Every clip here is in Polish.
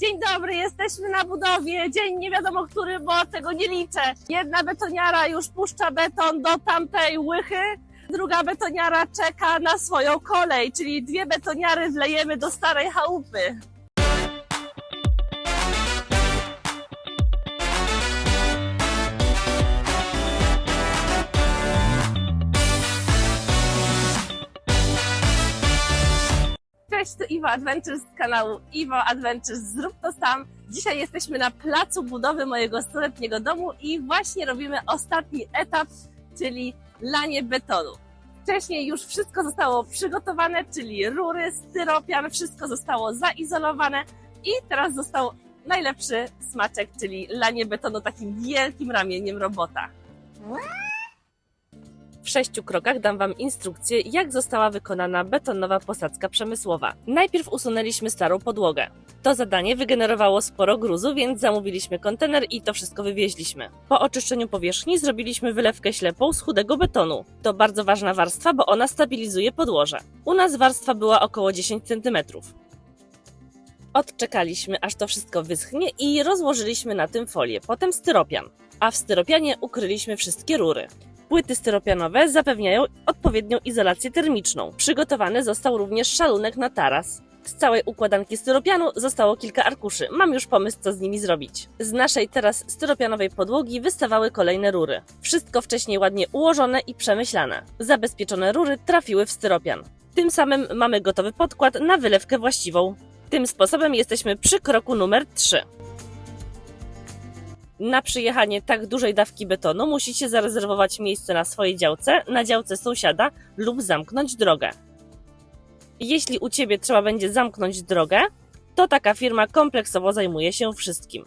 Dzień dobry, jesteśmy na budowie. Dzień nie wiadomo który, bo tego nie liczę. Jedna betoniara już puszcza beton do tamtej łychy, druga betoniara czeka na swoją kolej, czyli dwie betoniary wlejemy do starej chałupy. Cześć, to Iwo Adventures z kanału Iwo Adventures Zrób to sam. Dzisiaj jesteśmy na placu budowy mojego stuletniego domu i właśnie robimy ostatni etap, czyli lanie betonu. Wcześniej już wszystko zostało przygotowane, czyli rury, styropian, wszystko zostało zaizolowane i teraz został najlepszy smaczek, czyli lanie betonu takim wielkim ramieniem robota. W sześciu krokach dam Wam instrukcję, jak została wykonana betonowa posadzka przemysłowa. Najpierw usunęliśmy starą podłogę. To zadanie wygenerowało sporo gruzu, więc zamówiliśmy kontener i to wszystko wywieźliśmy. Po oczyszczeniu powierzchni zrobiliśmy wylewkę ślepą z chudego betonu. To bardzo ważna warstwa, bo ona stabilizuje podłoże. U nas warstwa była około 10 cm. Odczekaliśmy, aż to wszystko wyschnie i rozłożyliśmy na tym folię, potem styropian. A w styropianie ukryliśmy wszystkie rury. Płyty styropianowe zapewniają odpowiednią izolację termiczną. Przygotowany został również szalunek na taras. Z całej układanki styropianu zostało kilka arkuszy. Mam już pomysł, co z nimi zrobić. Z naszej teraz styropianowej podłogi wystawały kolejne rury. Wszystko wcześniej ładnie ułożone i przemyślane. Zabezpieczone rury trafiły w styropian. Tym samym mamy gotowy podkład na wylewkę właściwą. Tym sposobem jesteśmy przy kroku numer 3. Na przyjechanie tak dużej dawki betonu musicie zarezerwować miejsce na swojej działce, na działce sąsiada lub zamknąć drogę. Jeśli u Ciebie trzeba będzie zamknąć drogę, to taka firma kompleksowo zajmuje się wszystkim.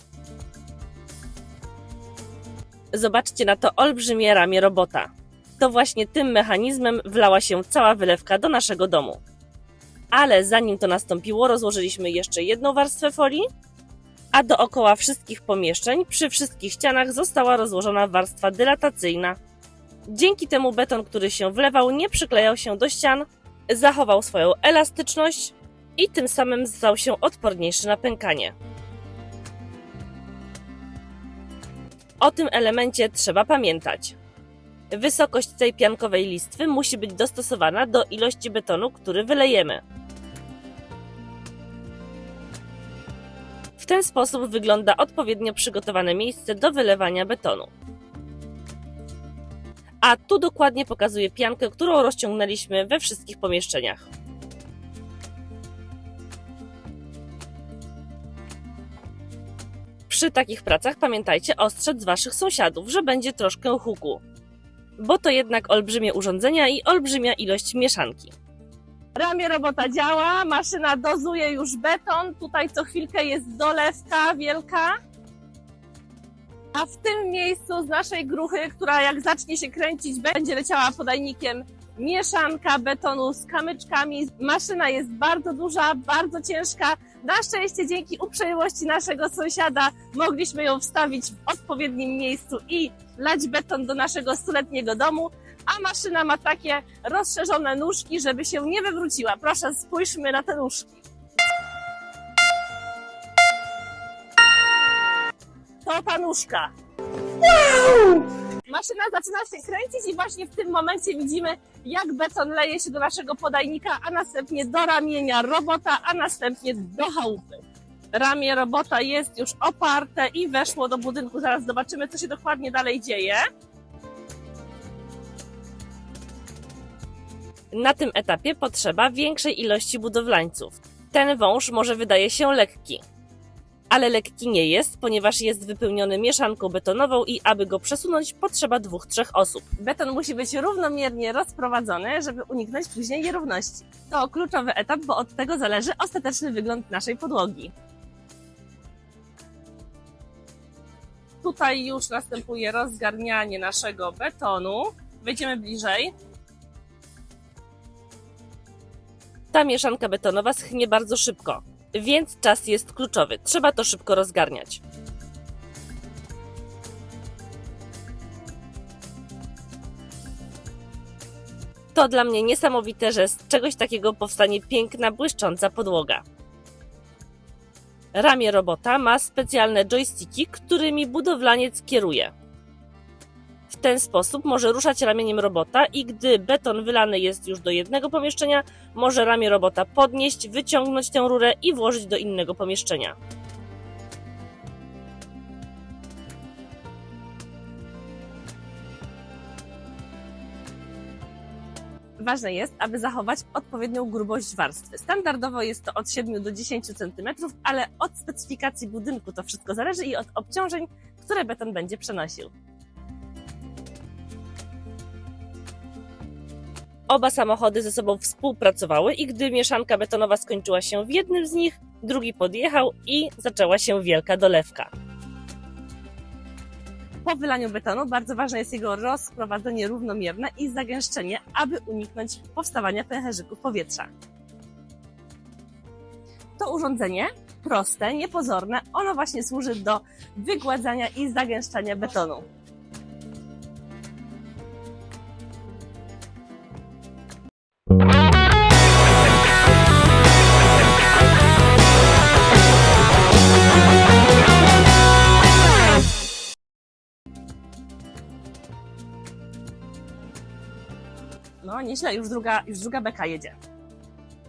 Zobaczcie na to olbrzymie ramię robota. To właśnie tym mechanizmem wlała się cała wylewka do naszego domu. Ale zanim to nastąpiło, rozłożyliśmy jeszcze jedną warstwę folii, a dookoła wszystkich pomieszczeń, przy wszystkich ścianach została rozłożona warstwa dylatacyjna. Dzięki temu beton, który się wlewał, nie przyklejał się do ścian, zachował swoją elastyczność i tym samym stał się odporniejszy na pękanie. O tym elemencie trzeba pamiętać. Wysokość tej piankowej listwy musi być dostosowana do ilości betonu, który wylejemy. Ten sposób wygląda odpowiednio przygotowane miejsce do wylewania betonu. A tu dokładnie pokazuję piankę, którą rozciągnęliśmy we wszystkich pomieszczeniach. Przy takich pracach pamiętajcie ostrzec waszych sąsiadów, że będzie troszkę huku. Bo to jednak olbrzymie urządzenia i olbrzymia ilość mieszanki. Ramię robota działa, maszyna dozuje już beton, tutaj co chwilkę jest dolewka wielka. A w tym miejscu z naszej gruchy, która jak zacznie się kręcić, będzie leciała podajnikiem mieszanka betonu z kamyczkami. Maszyna jest bardzo duża, bardzo ciężka. Na szczęście dzięki uprzejmości naszego sąsiada mogliśmy ją wstawić w odpowiednim miejscu i lać beton do naszego stuletniego domu a maszyna ma takie rozszerzone nóżki, żeby się nie wywróciła. Proszę, spójrzmy na te nóżki. To ta nóżka. Maszyna zaczyna się kręcić i właśnie w tym momencie widzimy, jak beton leje się do naszego podajnika, a następnie do ramienia robota, a następnie do chałupy. Ramię robota jest już oparte i weszło do budynku. Zaraz zobaczymy, co się dokładnie dalej dzieje. Na tym etapie potrzeba większej ilości budowlańców. Ten wąż może wydaje się lekki, ale lekki nie jest, ponieważ jest wypełniony mieszanką betonową i aby go przesunąć potrzeba dwóch, trzech osób. Beton musi być równomiernie rozprowadzony, żeby uniknąć później nierówności. To kluczowy etap, bo od tego zależy ostateczny wygląd naszej podłogi. Tutaj już następuje rozgarnianie naszego betonu. Wejdziemy bliżej. Ta mieszanka betonowa schnie bardzo szybko, więc czas jest kluczowy. Trzeba to szybko rozgarniać. To dla mnie niesamowite, że z czegoś takiego powstanie piękna, błyszcząca podłoga. Ramię robota ma specjalne joysticki, którymi budowlaniec kieruje. Ten sposób może ruszać ramieniem robota i gdy beton wylany jest już do jednego pomieszczenia, może ramię robota podnieść, wyciągnąć tę rurę i włożyć do innego pomieszczenia. Ważne jest, aby zachować odpowiednią grubość warstwy. Standardowo jest to od 7 do 10 cm, ale od specyfikacji budynku to wszystko zależy i od obciążeń, które beton będzie przenosił. Oba samochody ze sobą współpracowały i gdy mieszanka betonowa skończyła się w jednym z nich, drugi podjechał i zaczęła się wielka dolewka. Po wylaniu betonu bardzo ważne jest jego rozprowadzenie równomierne i zagęszczenie, aby uniknąć powstawania pęcherzyków powietrza. To urządzenie proste, niepozorne, ono właśnie służy do wygładzania i zagęszczania betonu. No nieźle, już druga, już druga beka jedzie.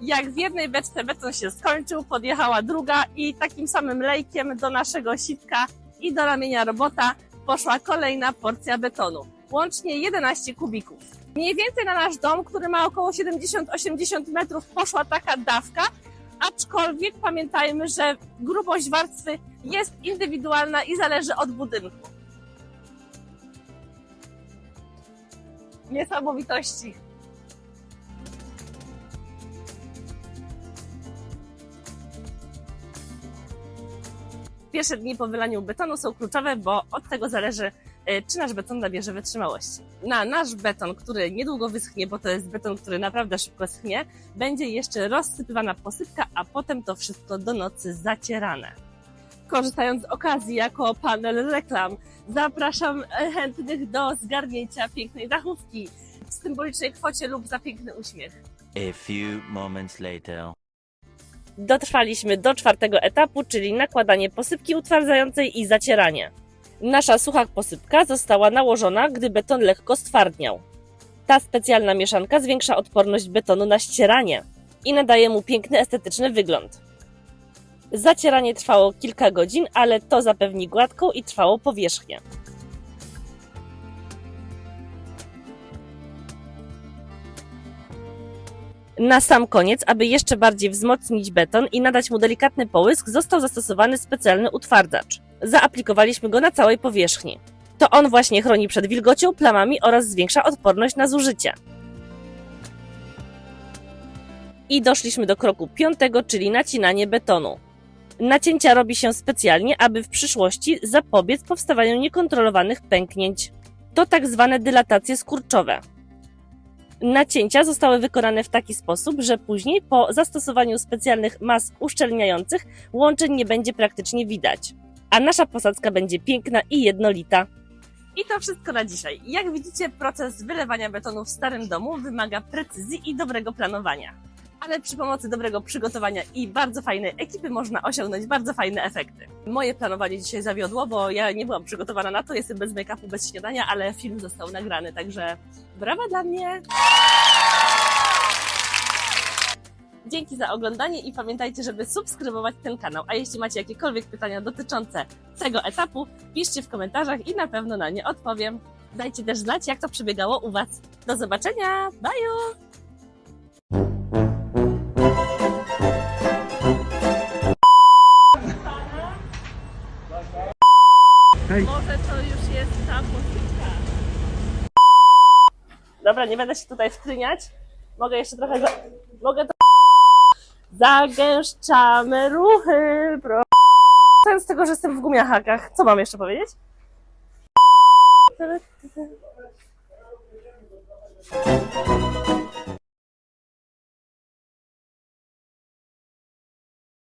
Jak w jednej beczce beton się skończył, podjechała druga i takim samym lejkiem do naszego sitka i do ramienia robota poszła kolejna porcja betonu. Łącznie 11 kubików. Mniej więcej na nasz dom, który ma około 70-80 metrów, poszła taka dawka, aczkolwiek pamiętajmy, że grubość warstwy jest indywidualna i zależy od budynku. Niesamowitości. Pierwsze dni po wylaniu betonu są kluczowe, bo od tego zależy, e, czy nasz beton nabierze wytrzymałości. Na nasz beton, który niedługo wyschnie, bo to jest beton, który naprawdę szybko schnie, będzie jeszcze rozsypywana posypka, a potem to wszystko do nocy zacierane. Korzystając z okazji jako panel reklam, zapraszam chętnych do zgarnięcia pięknej dachówki w symbolicznej kwocie lub za piękny uśmiech. A few moments later. Dotrwaliśmy do czwartego etapu, czyli nakładanie posypki utwardzającej i zacieranie. Nasza sucha posypka została nałożona, gdy beton lekko stwardniał. Ta specjalna mieszanka zwiększa odporność betonu na ścieranie i nadaje mu piękny estetyczny wygląd. Zacieranie trwało kilka godzin, ale to zapewni gładką i trwałą powierzchnię. Na sam koniec, aby jeszcze bardziej wzmocnić beton i nadać mu delikatny połysk, został zastosowany specjalny utwardzacz. Zaaplikowaliśmy go na całej powierzchni. To on właśnie chroni przed wilgocią, plamami oraz zwiększa odporność na zużycie. I doszliśmy do kroku piątego, czyli nacinanie betonu. Nacięcia robi się specjalnie, aby w przyszłości zapobiec powstawaniu niekontrolowanych pęknięć. To tak zwane dylatacje skurczowe. Nacięcia zostały wykonane w taki sposób, że później po zastosowaniu specjalnych mas uszczelniających łączeń nie będzie praktycznie widać. A nasza posadzka będzie piękna i jednolita. I to wszystko na dzisiaj. Jak widzicie, proces wylewania betonu w starym domu wymaga precyzji i dobrego planowania. Ale przy pomocy dobrego przygotowania i bardzo fajnej ekipy można osiągnąć bardzo fajne efekty. Moje planowanie dzisiaj zawiodło, bo ja nie byłam przygotowana na to, jestem bez make-upu, bez śniadania, ale film został nagrany, także brawa dla mnie! Dzięki za oglądanie i pamiętajcie, żeby subskrybować ten kanał. A jeśli macie jakiekolwiek pytania dotyczące tego etapu, piszcie w komentarzach i na pewno na nie odpowiem. Dajcie też znać, jak to przebiegało u Was. Do zobaczenia! Bye! Może to już jest ta posypka. Dobra, nie będę się tutaj wtryniać. Mogę jeszcze trochę. Za... Mogę to. Zagęszczamy ruchy. Pro... z tego, że jestem w gumiachakach. Co mam jeszcze powiedzieć? Thank you.